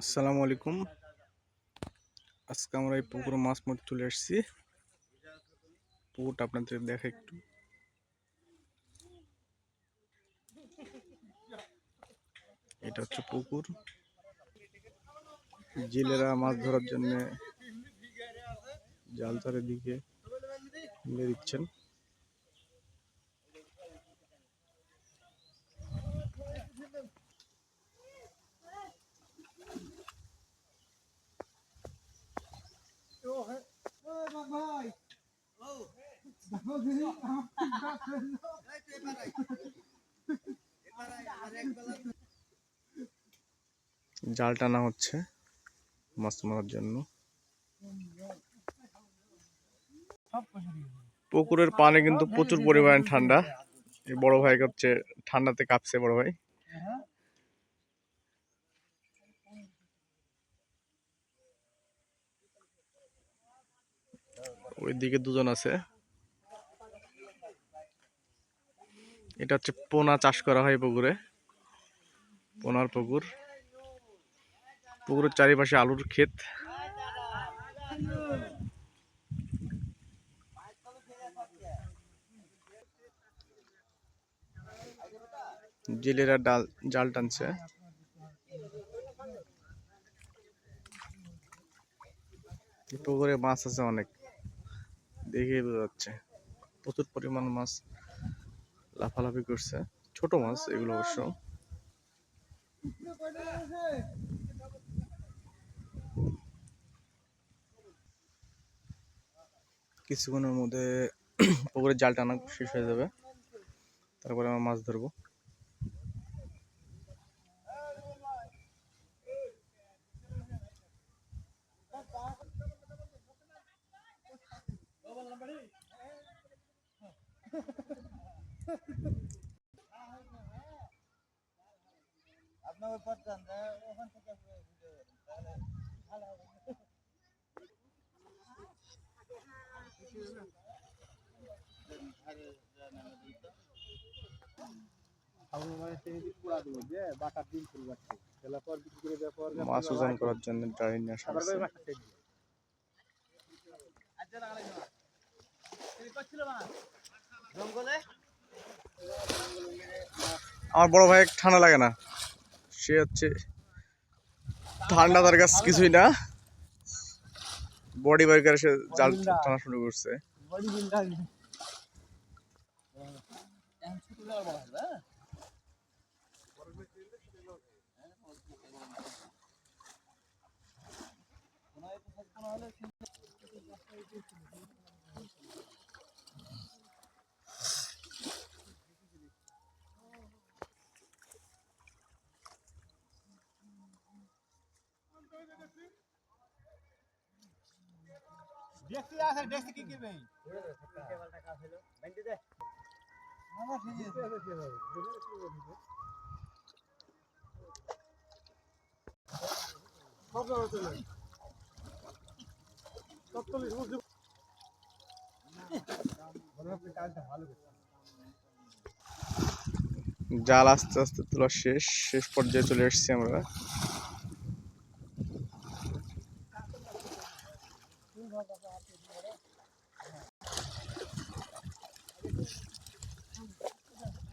আসসালামু আলাইকুম। আজকে আমরা এই পুকুরে মাছ মারতে চলে আসছি। পুকুরটা আপনাদের দেখা একটু। এটা হচ্ছে পুকুর। জেলেরা মাছ ধরার জন্য জাল চারিদিকে মিলে দিচ্ছেন। জাল টানা হচ্ছে মাছ মারার জন্য। পুকুরের পানি কিন্তু প্রচুর পরিমাণে ঠান্ডা। বড় ভাই হচ্ছে, ঠান্ডাতে কাঁপছে বড় ভাই। ওইদিকে দুজন আছে। এটা হচ্ছে পোনা চাষ করা হয় পুকুরে। পোনার পুকুর। পুকুরের চারিপাশে আলুর ক্ষেত। জেলেরা ডাল, জাল টানছে। পুকুরে মাছ আছে অনেক। দেখে বোঝা যাচ্ছে। প্রচুর পরিমাণ মাছ। লাফালাফি করছে। ছোট মাছ এগুলো অবশ্য। কিছুক্ষণের মধ্যে পুকুরে জাল টানা শেষ হয়ে যাবে। তারপরে আমরা মাছ ধরবো। আপনার ওই পথ যান যা, ওখান থেকে আপনি ভিডিও করেন, তাহলে ভালো হবে। মাছ। ওজন করার জন্য নিয়ে আসা জঙ্গলে? আমার বড় ভাই ঠান্ডা লাগে না। সে হচ্ছে ঠান্ডা তার কাছে কিছুই না। বডি বাইকার করে সে জাল টানা শুরু করছে বডি বিল্ডার এখন ছোট বড় বড় হবে হ্যাঁ? দেখতে আছে দেখতে কি জাল আস্তে আস্তে তোলা শেষ শেষ পর্যায়ে চলে এসেছি আমরা।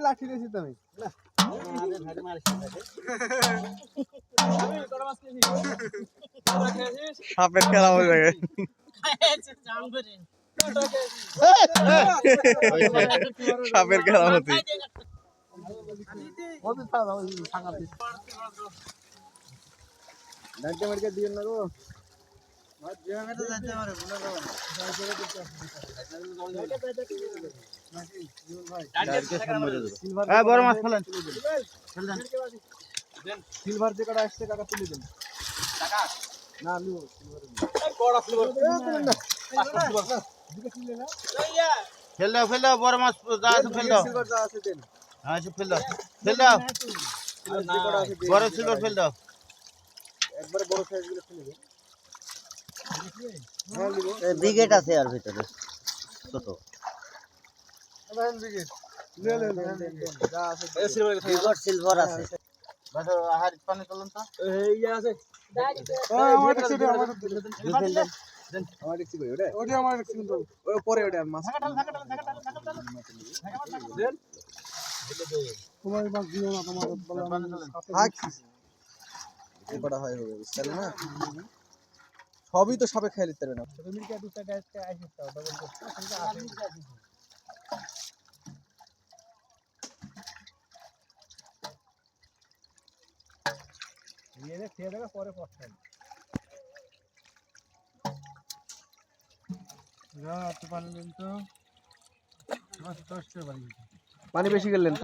লাঠি দিয়েছি তো আমি আমাদের ভাই মারছে সাপের খেলা হয়ে যাবে। সাপের খেলা হতে। না গো হ্যাঁ বড় মাছ ফেলেন। সিলভার যে কাটা আসছে কাকা তুলে দেন। না নিব ফেল দাও ফেল দাও বড় মাছ যা আছে ফেল দাও। হ্যাঁ ফেল দাও। ফেল দাও। কাটা। বড় সিলভার ফেল দাও। একবারে বড় সাইজগুলো তুলে দেন। ব্রিগেড আছে আর ভিতরে ছোট। সিলভার আছে। পরে ওটা হয় না সবই তো সাপে খেয়ে দিতে পারবে না। পরে পানি বেশি গেলেন